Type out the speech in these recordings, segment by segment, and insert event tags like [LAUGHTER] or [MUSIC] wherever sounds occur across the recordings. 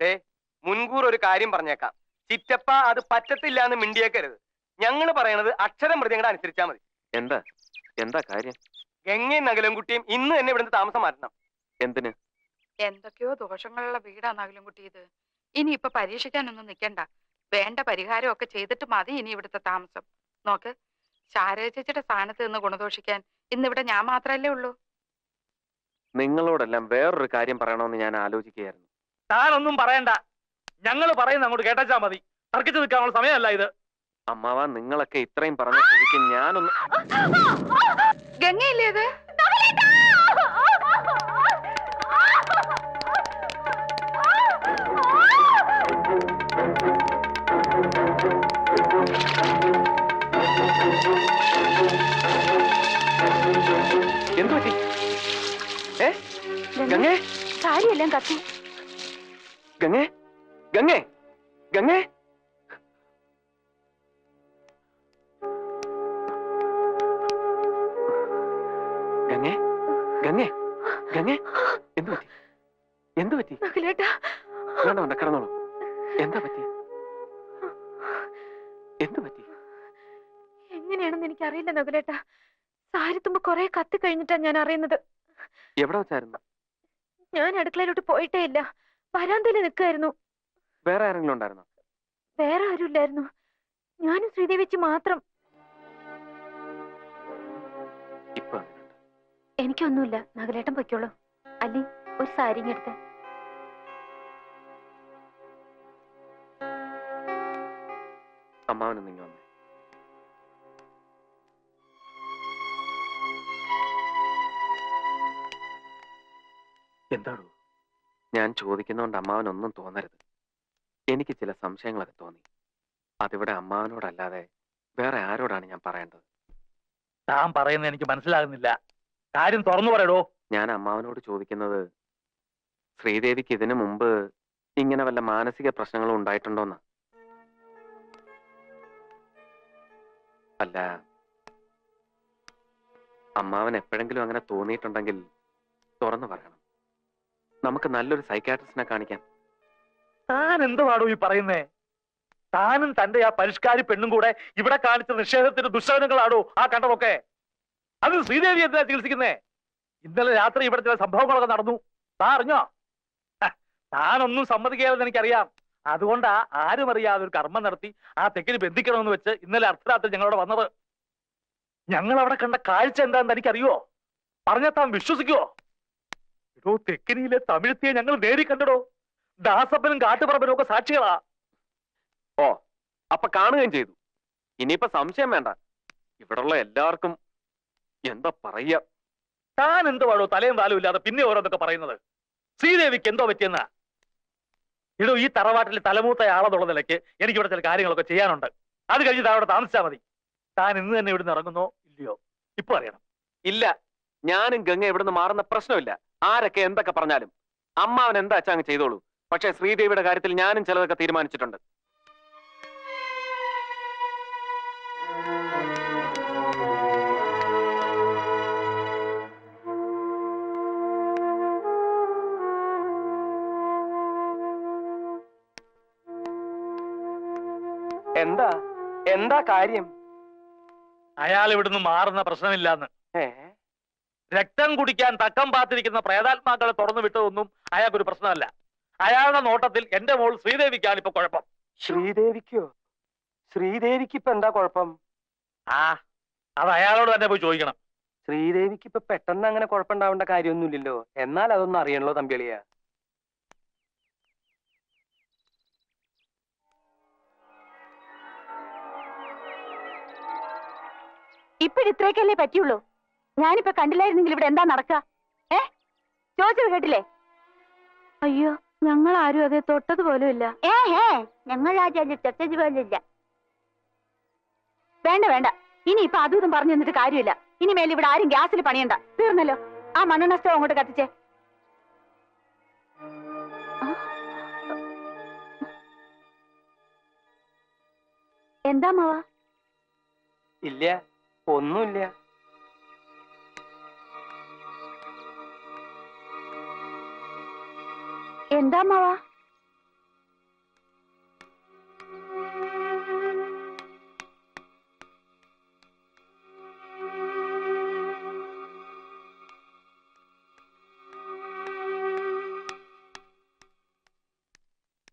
ദേ മുൻകൂർ ഒരു കാര്യം പറഞ്ഞേക്കാം. ചിറ്റപ്പ അത് പറ്റത്തില്ല എന്ന് മിണ്ടിയേക്കരുത്. ഞങ്ങൾ പറയണത് അക്ഷരം മൃഗങ്ങളുടെ അനുസരിച്ചാ മതി. എന്താ? എന്താ കാര്യം? ഗംഗയും നഗലൻകുട്ടിയും ഇന്ന് തന്നെ ഇവിടുന്ന് താമസം മാറ്റണം. എന്തിന്? എന്തൊക്കെയോ ദോഷങ്ങളുള്ള വീടാണെങ്കിലും കുട്ടി ഇത്. ഇനി ഇപ്പൊ പരീക്ഷിക്കാനൊന്നും നിക്കണ്ട. വേണ്ട പരിഹാരമൊക്കെ ചെയ്തിട്ട് മതി ഇനി ഇവിടുത്തെ താമസം. നോക്ക് ശാരദ ചേച്ചിയുടെ സ്ഥാനത്ത് നിന്ന് ഗുണദോഷിക്കാൻ ഇന്നിവിടെ ഞാൻ മാത്രല്ലേ ഉള്ളൂ. നിങ്ങളോടെല്ലാം വേറൊരു കാര്യം പറയണമെന്ന് ഞാൻ ആലോചിക്കുകയായിരുന്നു. താനൊന്നും പറയണ്ട. ഞങ്ങൾ പറയുന്ന അങ്ങോട്ട് കേട്ടാ മതി. തർക്കിച്ചു നിൽക്കാനുള്ള സമയമല്ല ഇത്. അമ്മാവ നിങ്ങളൊക്കെ ഇത്രയും പറഞ്ഞ സ്ഥിതിക്ക് ഞാനൊന്ന് ഗംഗയില്ലേ ഇത്? എന്തു പറ്റി ഏ ഗംഗേ? കാര്യമെല്ലാം കത്തി. ഗംഗേ? ഗംഗേ? ഗംഗേ? ഗംഗേ? ഗംഗേ? ഗംഗേ? എന്തു പറ്റി? എന്തു പറ്റി? വേണ്ട വേണ്ട കിടന്നോളൂ. എന്താ പറ്റി? എന്തു പറ്റി? എങ്ങനെയാണെന്ന് എനിക്ക് അറിയില്ല നകുലേട്ടാ സാരിത്തുമ്പോ കൊറേ കത്തി കഴിഞ്ഞിട്ടാ ഞാൻ അറിയുന്നത് എവിടെ വെച്ചായിരുന്നു? ഞാൻ അടുക്കളയിലോട്ട് പോയിട്ടേ ഇല്ല. വരാന്തയിൽ നിൽക്കായിരുന്നു വേറെ ആരെങ്കിലും ഉണ്ടായിരുന്നോ? വേറെ ആരും ഇല്ലായിരുന്നു. ഞാനും ശ്രീദേവിച്ച് മാത്രം. ഇപ്പൊ. എനിക്കൊന്നുമില്ല. നഗലേട്ടം പൊയ്ക്കോളൂ. അല്ലി ഒരു സാരി എടുത്ത്. അമ്മാവനും നിങ്ങൾ വന്നേ. എന്താണ് ഞാൻ ചോദിക്കുന്നതുകൊണ്ട് അമ്മാവനൊന്നും തോന്നരുത്. എനിക്ക് ചില സംശയങ്ങളൊക്കെ തോന്നി. അതിവിടെ അമ്മാവനോടല്ലാതെ വേറെ ആരോടാണ് ഞാൻ പറയേണ്ടത്? താൻ പറയുന്നത് എനിക്ക് മനസ്സിലാകുന്നില്ല. കാര്യം തുറന്നു പറയടോ. ഞാൻ അമ്മാവനോട് ചോദിക്കുന്നത് ശ്രീദേവിക്ക് ഇതിനു മുമ്പ് ഇങ്ങനെ വല്ല മാനസിക പ്രശ്നങ്ങളും ഉണ്ടായിട്ടുണ്ടോന്ന്? അല്ല. അമ്മാവൻ എപ്പോഴെങ്കിലും അങ്ങനെ തോന്നിയിട്ടുണ്ടെങ്കിൽ തുറന്നു പറയണം. നമുക്ക് നല്ലൊരു സൈക്കാട്രിസ്റ്റിനെ കാണിക്കാം. താൻ എന്തുവാടോ ഈ പറയുന്നേ? താനും തന്റെ ആ പരിഷ്കാരി പെണ്ണും കൂടെ ഇവിടെ കാണിച്ച നിഷേധത്തിന്റെ ദുശ്ശകനങ്ങളാണോ ആ കണ്ടതൊക്കെ? അത് ശ്രീദേവി എന്തിനാ ചികിത്സിക്കുന്നേ? ഇന്നലെ രാത്രി ഇവിടെ ചില സംഭവങ്ങളൊക്കെ നടന്നു. താ അറിഞ്ഞോ? താനൊന്നും സമ്മതിക്കാതെ എനിക്കറിയാം. അതുകൊണ്ടാ ആരും അറിയാതെ ഒരു കർമ്മം നടത്തി ആ തെക്കിന് ബന്ധിക്കണമെന്ന് വെച്ച് ഇന്നലെ അർദ്ധരാത്രി ഞങ്ങളവിടെ വന്നത്. ഞങ്ങൾ അവിടെ കണ്ട കാഴ്ച എന്താണെന്ന് എനിക്കറിയോ? പറഞ്ഞാൽ താൻ വിശ്വസിക്കുവോ? ഇടോ തെക്കിനിയിലെ തമിഴ്ത്തിയെ ഞങ്ങൾ നേരി കണ്ടടോ. ദാസപ്പനും കാട്ടുപറമ്പനും ഒക്കെ സാക്ഷികളാ. ഓ അപ്പൊ കാണുകയും ചെയ്തു. ഇനിയിപ്പൊ സംശയം വേണ്ട. ഇവിടുള്ള എല്ലാവർക്കും എന്താ പറയ താൻ എന്തുവാടോ തലയും താലും ഇല്ലാതെ പിന്നെ ഓരോന്നൊക്കെ പറയുന്നത്? ശ്രീദേവിക്ക് എന്തോ പറ്റിയെന്നാ? ഇടോ ഈ തറവാട്ടിൽ തലമൂത്ത ആളെന്നുള്ള നിലയ്ക്ക് എനിക്ക് ഇവിടെ ചില കാര്യങ്ങളൊക്കെ ചെയ്യാനുണ്ട്. അത് കഴിഞ്ഞ് താൻ അവിടെ താമസിച്ചാൽ മതി. താൻ ഇന്ന് തന്നെ ഇവിടുന്ന് ഇറങ്ങുന്നോ ഇല്ലയോ? ഇപ്പൊ അറിയണം. ഇല്ല ഞാനും ഗംഗ ഇവിടുന്ന് മാറുന്ന പ്രശ്നമില്ല. ആരൊക്കെ എന്തൊക്കെ പറഞ്ഞാലും അമ്മ അവൻ എന്താ അച്ഛാ അങ്ങ് ചെയ്തോളൂ. പക്ഷെ ശ്രീദേവിയുടെ കാര്യത്തിൽ ഞാനും ചിലതൊക്കെ തീരുമാനിച്ചിട്ടുണ്ട്. എന്താ? എന്താ കാര്യം? അയാൾ ഇവിടുന്ന് മാറുന്ന പ്രശ്നമില്ലാന്ന്. ഏ? രക്തം കുടിക്കാൻ തക്കം പാത്തിരിക്കുന്ന പ്രേതാത്മാക്കളെ തുറന്നു വിട്ടതൊന്നും അയാൾക്കൊരു പ്രശ്നമല്ല. അയാളുടെ നോട്ടത്തിൽ എന്റെ മോൾ ശ്രീദേവിക്കാണ് ഇപ്പൊ കുഴപ്പം. ശ്രീദേവിക്കോ? ശ്രീദേവിക്ക് ഇപ്പൊ എന്താ കുഴപ്പം? ആ അത് അയാളോട് തന്നെ പോയി ചോദിക്കണം. ശ്രീദേവിക്ക് ഇപ്പൊ പെട്ടെന്ന് അങ്ങനെ കുഴപ്പമുണ്ടാവേണ്ട കാര്യമൊന്നുമില്ലല്ലോ. എന്നാൽ അതൊന്നും അറിയണല്ലോ തമ്പിളിയ ഇപ്പോഴിത്രയൊക്കെയല്ലേ പറ്റിയുള്ളൂ? ഞാനിപ്പോ കണ്ടില്ലായിരുന്നെങ്കിൽ ഇവിടെ എന്താ നടക്ക ഏ? ചോദിച്ചത് കേട്ടില്ലേ? അയ്യോ ഞങ്ങൾ ആരും അതെ തൊട്ടത് പോലുമില്ല. ഇല്ല ഏ ഹേ ഞങ്ങൾ ആരും തൊട്ടത് പോലും ഇല്ല വേണ്ട വേണ്ട. ഇനി ഇപ്പൊ അതും ഇതും പറഞ്ഞു തന്നിട്ട് കാര്യമില്ല. ഇനി മേലെ ഇവിടെ ആരും ഗ്യാസിൽ പണിയണ്ട. തീർന്നല്ലോ. ആ മണ്ണെണ്ണ സ്റ്റവ് അങ്ങോട്ട് കത്തിച്ചേ. എന്താ മാവാ? ഇല്ല ഒന്നുമില്ല. എന്താ മാവാ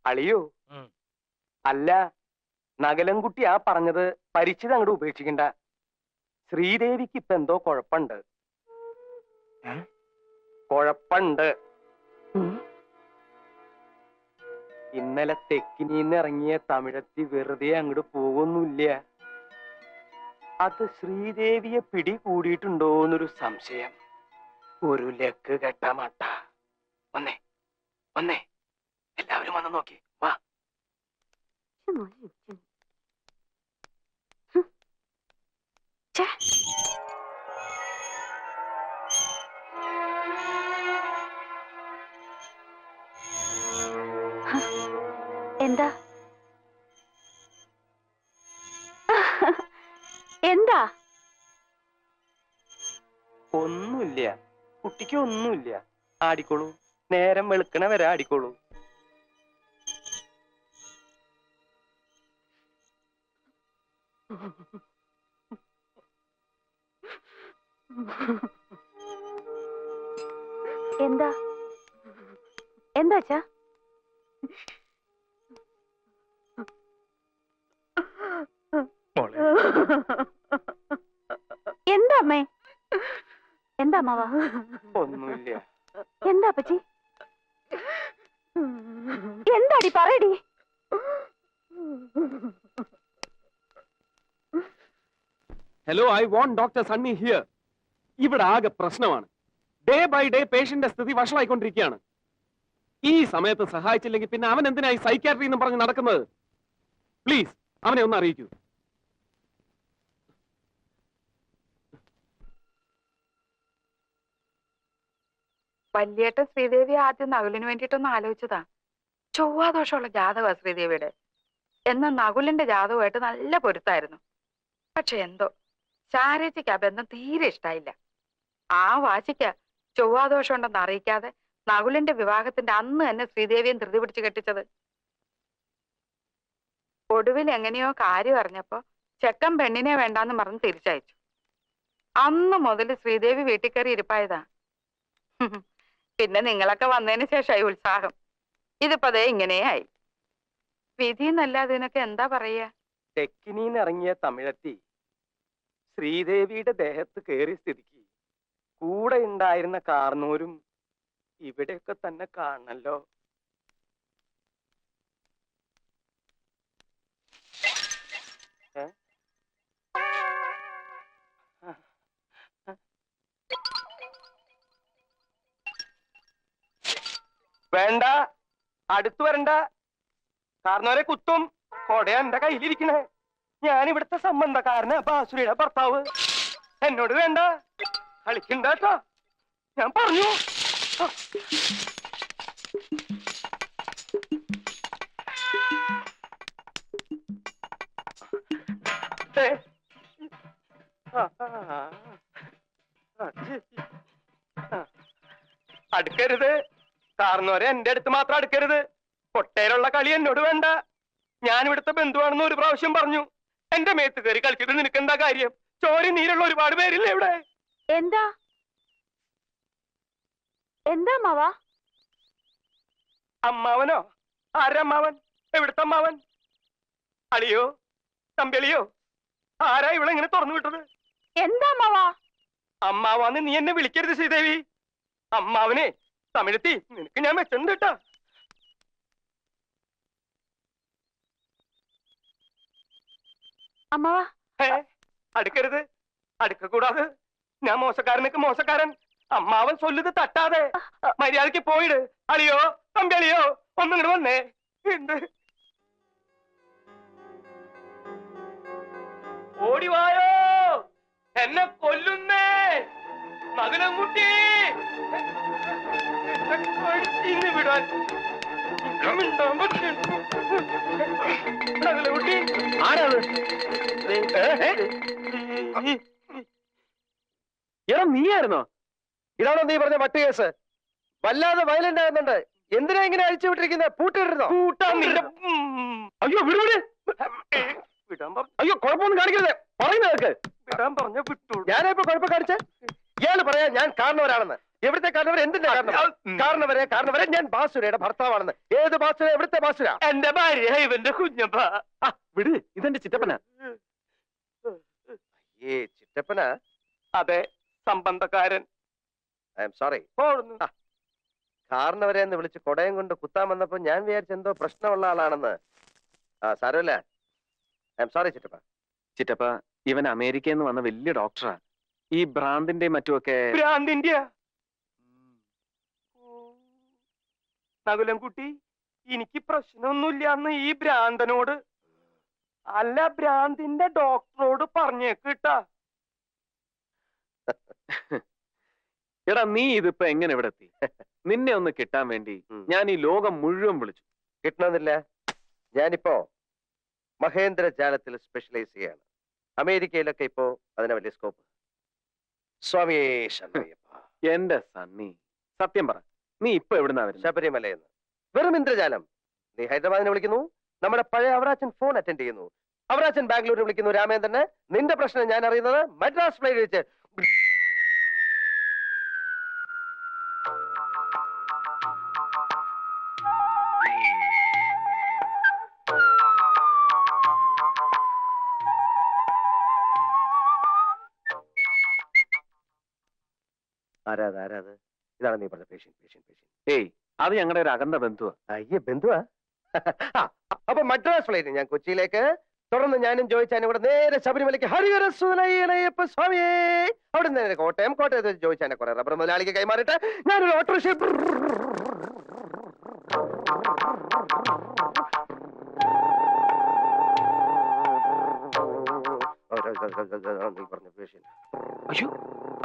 അളിയോ അല്ല നഗലൻകുട്ടി ആ പറഞ്ഞത് പരിചിത അങ്ങോട്ട് ഉപേക്ഷിക്കണ്ട. ശ്രീദേവിക്ക് ഇപ്പൊ എന്തോ കൊഴപ്പണ്ട് കൊഴപ്പണ്ട്. ഇന്നലെ തെക്കിനിന്ന് ഇറങ്ങിയ തമിഴത്തി വെറുതെ അങ്ങോട്ട് പോകുന്നില്ല അത് ശ്രീദേവിയെ പിടി കൂടിയിട്ടുണ്ടോന്നൊരു സംശയം. ഒരു ലക്ക് കെട്ട മട്ട. വന്നേ വന്നേ. എല്ലാവരും വന്ന് നോക്കി. വാ. എന്താ? എന്താ? ഒന്നുമില്ല. കുട്ടിക്ക് ഒന്നുമില്ല. ആടിക്കോളൂ. നേരം വെളുക്കണ വരെ ആടിക്കോളൂ. എന്താ? എന്താ അച്ഛാ? അമ്മാവ ഒന്നുമില്ല. എന്താ അപ്പച്ചി? എന്താടി പറയടി? Hello I want doctor Sunny here ഇവിടെ ആകെ പ്രശ്നമാണ്. ഡേ ബൈ ഡേ പേഷ്യന്റെ സ്ഥിതി വഷളായിക്കൊണ്ടിരിക്കുകയാണ്. ഈ സമയത്ത് സഹായിച്ചില്ലെങ്കിൽ പിന്നെ അവൻ എന്തിനായി സൈക്യാട്രി എന്ന് പറഞ്ഞ് നടക്കുന്നത്? പ്ലീസ് അവനെ ഒന്ന് അറിയിക്കൂ. വല്യേട്ടൻ ശ്രീദേവി ആദ്യം നകുലിന് വേണ്ടിയിട്ടൊന്ന് ആലോചിച്ചതാ. ചൊവ്വാദോഷമുള്ള ജാതകമാ ശ്രീദേവിയുടെ. എന്ന നകുലിന്റെ ജാതകമായിട്ട് നല്ല പൊരുത്തായിരുന്നു. പക്ഷെ എന്തോ ശാരേച്ചിക്ക് ആ ബന്ധം തീരെ ഇഷ്ടായില്ല. ആ വാശിക്ക ചൊവ്വാദോഷം ഉണ്ടെന്ന് അറിയിക്കാതെ നകുലിന്റെ വിവാഹത്തിന്റെ അന്ന് തന്നെ ശ്രീദേവിയും ധൃതി പിടിച്ച് കെട്ടിച്ചത്. ഒടുവിൽ എങ്ങനെയോ കാര്യം അറിഞ്ഞപ്പോ ചെക്കൻ പെണ്ണിനെ വേണ്ടാന്ന് പറഞ്ഞ് തിരിച്ചയച്ചു. അന്ന് മുതൽ ശ്രീദേവി വീട്ടിൽ കയറി ഇരിപ്പായതാ. പിന്നെ നിങ്ങളൊക്കെ വന്നതിന് ശേഷമായി ഉത്സാഹം. ഇതിപ്പോ അതേ ഇങ്ങനെയായി വിധി എന്നല്ലാതെ ഇതിനൊക്കെ എന്താ പറയാ? തെക്കിനീന്ന് ഇറങ്ങിയ തമിഴത്തി ശ്രീദേവിയുടെ ദേഹത്ത് കയറി സ്ഥിതിക്ക് കൂടെ ഉണ്ടായിരുന്ന കാർന്നൂരും ഇവിടെയൊക്കെ തന്നെ കാണണല്ലോ. വേണ്ട അടുത്തു വരണ്ട. കാരണവരെ കുത്തും. കൊടയാ എന്റെ കയ്യിലിരിക്കണേ. ഞാൻ ഇവിടുത്തെ സംബന്ധക്കാരന് ബാസുരിയുടെ ഭർത്താവ്. എന്നോട് വേണ്ട. കളിക്കണ്ടോ ഞാൻ പറഞ്ഞു. അടുക്കരുത്. കാർന്നോരെ എന്റെ അടുത്ത് മാത്രം അടുക്കരുത്. പൊട്ടേലുള്ള കളി എന്നോട് വേണ്ട. ഞാൻ ഇവിടുത്തെ ബന്ധുവാണെന്ന് ഒരു പ്രാവശ്യം പറഞ്ഞു. എന്റെ മേത്ത് കയറി കളിച്ചിട്ട് നിനക്ക് എന്താ കാര്യം? ചോരി നീരുള്ള ഒരുപാട് പേരില്ലേ ഇവിടെ? എന്താ? എന്താ അമ്മാവ? അമ്മാവനോ? ആരമ്മാവൻ എവിടുത്തെ അമ്മാവൻ? അളിയോ? തമ്പിളിയോ ആരാ ഇവിടെ ഇങ്ങനെ തുറന്നു വിട്ടത്? എന്താ അമ്മാവാ? അമ്മാവാന്ന് നീ എന്നെ വിളിക്കരുത് ശ്രീദേവി. അമ്മാവനെ തമിഴത്തി നിനക്ക് ഞാൻ വെച്ചിട്ടുണ്ട് കേട്ടാ. അമ്മാവ. അടുക്കരുത്. അടുക്കക്കൂടാതെ ഞാൻ മോശക്കാരനൊക്കെ മോശക്കാരൻ. അമ്മാവൻ ചൊല്ലുത് തട്ടാതെ. മര്യാദയ്ക്ക് പോയിട് അളിയോ തമ്പി അളിയോ ഒന്നും ഇങ്ങോട്ട് വന്നേ. എന്ത്? ഓടിവായോ എന്നെ കൊല്ലുന്നേ. മകനംകുട്ടി കൊഴുത്തിന്ന് വിടാൻ എടാ നീയായിരുന്നോ? ഇതാണോ നീ പറഞ്ഞ മറ്റു കേസ്? വല്ലാതെ വയലന്റ് ആകുന്നുണ്ട്. എന്തിനാ ഇങ്ങനെ അഴിച്ചു വിട്ടിരിക്കുന്നത് പൂട്ടിട്ടിരുന്നോ? അയ്യോ വിടുവിട് അയ്യോ കുഴപ്പമൊന്നും കാണിക്കരുത്. പറയുന്ന കേൾക്ക്. വിടാൻ പറഞ്ഞ വിട്ടു. ഞാനിപ്പോ കുഴപ്പം കാണിച്ചേ? ഇയാൾ പറയാ ഞാൻ കാണുന്നവരാണെന്ന് എവിടുത്തെ കാരണവരെ എന്തിന്റെ കാരണം കാരണവരെ കാരണവരെ ഞാൻ ബാസുരയുടെ ഭർത്താവാണെന്ന്. ഏത് ബാസുര? എവിടുത്തെ ബാസുര? എന്റെ ഭാര്യ ഇവന്റെ കുഞ്ഞപ്പ. വിട്. ഇതെന്റെ ചിറ്റപ്പന. ഏ ചിറ്റപ്പന? അതെ സംബന്ധക്കാരൻ. I am sorry. കാരണവരെ എന്ന് വിളിച്ച് കൊടയം കൊണ്ട് കുത്താൻ വന്നപ്പോ ഞാൻ വിചാരിച്ച എന്തോ പ്രശ്നമുള്ള ആളാണെന്ന്. ആ സാരമില്ല. ഐ എം സോറി ചിറ്റപ്പ. ചിറ്റപ്പ ഇവൻ അമേരിക്കയിൽ നിന്ന് വന്ന വലിയ ഡോക്ടറാ. ഈ ഭ്രാന്തിന്റെ മറ്റുമൊക്കെ ഭ്രാന്തിന്റെ നകുലം കുട്ടി എനിക്ക് പ്രശ്നമൊന്നുമില്ല അന്ന് ഈ ഭ്രാന്തനോട്. അല്ല ഭ്രാന്തിന്റെ ഡോക്ടറോട് പറഞ്ഞേക്ക് കേട്ടാ [LAUGHS] എടാ നീ ഇതിപ്പോ എങ്ങനെ ഇവിടെ എത്തി? [LAUGHS] നിന്നെ ഒന്ന് കിട്ടാൻ വേണ്ടി ഞാൻ ഈ ലോകം മുഴുവൻ വിളിച്ചു. കിട്ടണമെന്നില്ല. ഞാനിപ്പോ മഹേന്ദ്ര ജാലത്തിൽ സ്പെഷ്യലൈസ് ചെയ്യാണ്. അമേരിക്കയിലൊക്കെ ഇപ്പോ അതിന് വലിയ സ്കോപ്പ് സ്വാമിയേ [LAUGHS] എന്റെ സണ്ണി സത്യം പറ. നീ ഇപ്പൊ എവിടുന്നാ വരുന്നത് ശബരിമലയെന്ന്. വെറും ഇന്ദ്രജാലം. നീ ഹൈദരാബാദിനെ വിളിക്കുന്നു. നമ്മുടെ പഴയ അവറാച്ചൻ ഫോൺ അറ്റൻഡ് ചെയ്യുന്നു. അവറാച്ചൻ ബാംഗ്ലൂരിൽ വിളിക്കുന്നു രാമേന്ദ്രനെ. നിന്റെ പ്രശ്നം ഞാൻ അറിയുന്നത് മദ്രാസ് ഫ്ലൈറ്റ് വെച്ച്. ആരാത് ആരാത് ഇതാണ് നീ പറഞ്ഞ പേഷ്യൻ പേഷ്യൻ പേഷ്യൻ ഏയ് അത് ഞങ്ങളുടെ ഒരു അകന്ന ബന്ധുവാ. അയ്യേ ബന്ധുവാ? ആ, അപ്പൊ മദ്രാസ് ഫ്ലൈറ്റ് ഞാൻ കൊച്ചിയിലേക്ക്. തുടർന്ന് ഞാനും ചോദിച്ചാനും കൂടെ നേരെ ശബരിമലയ്ക്ക് ഹരിഹര സുതനയ്യനയ്യപ്പ സ്വാമിയേ. അവിടെ നിന്ന് നേരെ കോട്ടയം കോട്ടയത്ത് ചോദിച്ചാനെ കുറെ റബ്ബർ മുതലാളിക്ക് കൈമാറിയിട്ട് ഞാനൊരു ഓട്ടോറിക്ഷ പറഞ്ഞ പേഷ്യൻ അയ്യോ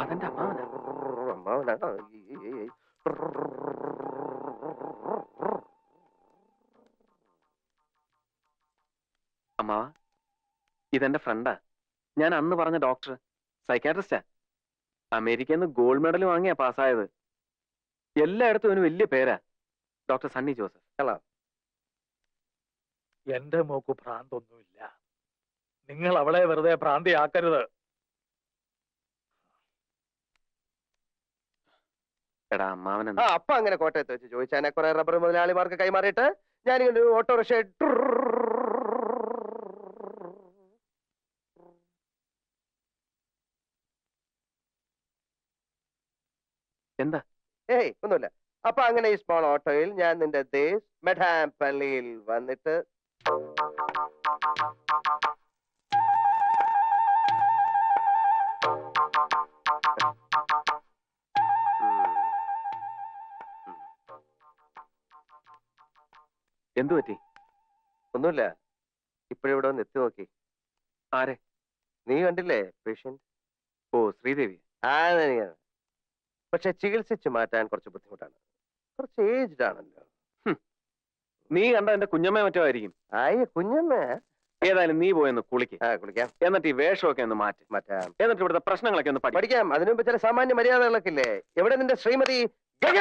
അതെന്റെ അമ്മാവനാ? അമ്മാവനാ അമ്മാവ ഇതെന്റെ ഫ്രണ്ടാ. ഞാൻ അന്ന് പറഞ്ഞ ഡോക്ടർ സൈക്കാട്രിസ്റ്റാ അമേരിക്കയിൽ നിന്ന് ഗോൾഡ് മെഡൽ വാങ്ങിയാ പാസ്സായത്. എല്ലായിടത്തും അവന് വലിയ പേരാ. ഡോക്ടർ സണ്ണി ജോസഫ്. എന്റെ മോക്ക് ഭ്രാന്തൊന്നുമില്ല. നിങ്ങൾ അവളെ വെറുതെ ഭ്രാന്തിയാക്കരുത്. എടാ അമ്മാവൻ ആ അപ്പൊ അങ്ങനെ കോട്ടയത്ത് വെച്ച് ചോദിച്ചാൽ കുറെ റബ്ബർ മുതലാളിമാർക്ക് കൈമാറിയിട്ട് ഞാനിങ്ങനെ ഇങ്ങനെ ഓട്ടോറിക്ഷ എന്താ? ഏയ് ഒന്നുമില്ല. അപ്പൊ അങ്ങനെ ഈ സ്മോൾ ഓട്ടോയിൽ ഞാൻ നിന്റെ ദേശ് മെഡാം പള്ളിയിൽ വന്നിട്ട് എന്തു പറ്റി? ഒന്നുമില്ല. ഇപ്പോഴിവിടെ വന്ന് എത്തി നോക്കി. ആരെ? നീ കണ്ടില്ലേ പേഷ്യന്റ് ഓ ശ്രീദേവി. ആ തന്നെയാണ് പക്ഷെ ചികിത്സിച്ച് മാറ്റാൻ കുറച്ച് ബുദ്ധിമുട്ടാണ്. കുറച്ച് ഏജ്ഡ് ആണല്ലോ. നീ കണ്ട എന്റെ കുഞ്ഞമ്മ മറ്റോ ആയിരിക്കും. ആയ കുഞ്ഞമ്മ. ഏതായാലും നീ പോയെന്ന് കുളിക്ക്. ആ കുളിക്കാം. എന്നിട്ട് ഈ വേഷമൊക്കെ ഒന്ന് മാറ്റി. മാറ്റാം. എന്നിട്ട് ഇവിടുത്തെ പ്രശ്നങ്ങളൊക്കെ ഒന്ന് പഠിക്കാം. അതിനുമ്പോ ചില സാമാന്യ മര്യാദകളൊക്കെ ഇല്ലേ? എവിടെ നിന്റെ ശ്രീമതി ഗംഗ?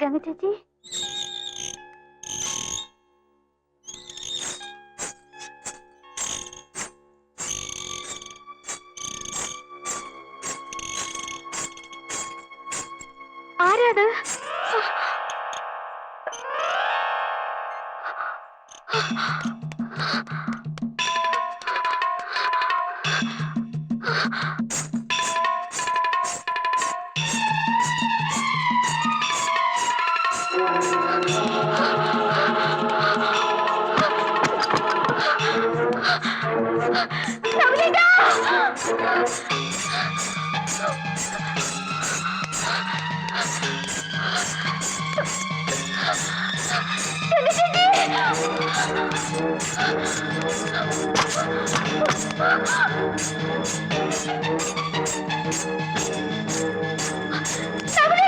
ഗംഗ ചേച്ചി Stop it!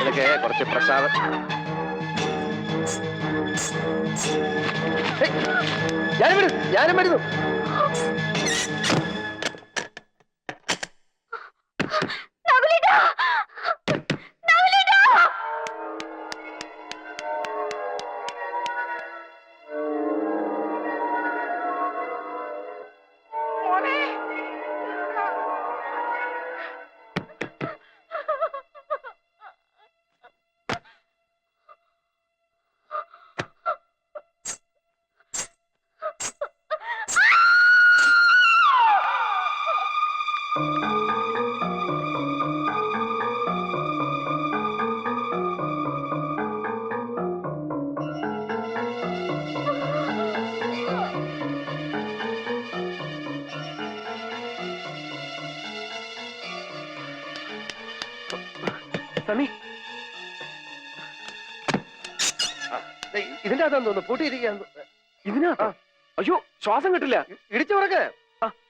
ഇതൊക്കെ കുറച്ച് പ്രസാദം. ഞാനും വരുന്നു ഞാനും വരുന്നു. അകത്താന്ന് തോന്നുന്നു. പൂട്ടിയിരിക്കാൻ അയ്യോ ശ്വാസം കിട്ടില്ല. ഇടിച്ചു പറക്ക്.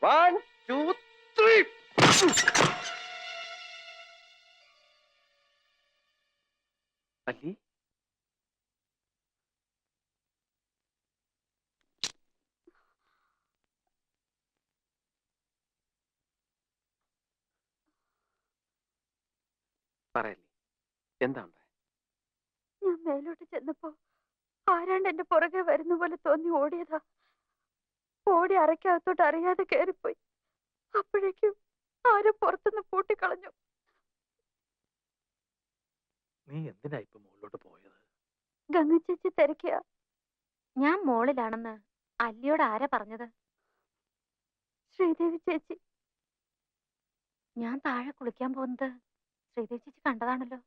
വൺ ടു ത്രീ അല്ലി. പറയല്ലേ എന്താ? ഞാൻ മേലോട്ട് ചെന്നപ്പോ ആരാണ്ട് എന്റെ പുറകെ വരുന്ന പോലെ തോന്നി ഓടിയതാ. ഓടി അരക്കകത്തോട്ട് അറിയാതെ കയറിപ്പോയി അപ്പോഴേക്കും ആരും പുറത്തുനിന്ന് പൂട്ടിക്കളഞ്ഞു. നീ എന്തിനാ ഇപ്പൊ മുകളിലോട്ട് പോയത്? ഗംഗ ചേച്ചി തിരക്കിയ. ഞാൻ മോളിലാണെന്ന് അല്ലിയോട് ആരാ പറഞ്ഞത്? ശ്രീദേവി ചേച്ചി. ഞാൻ താഴെ കുളിക്കാൻ പോകുന്നത് ശ്രീദേവി ചേച്ചി കണ്ടതാണല്ലോ.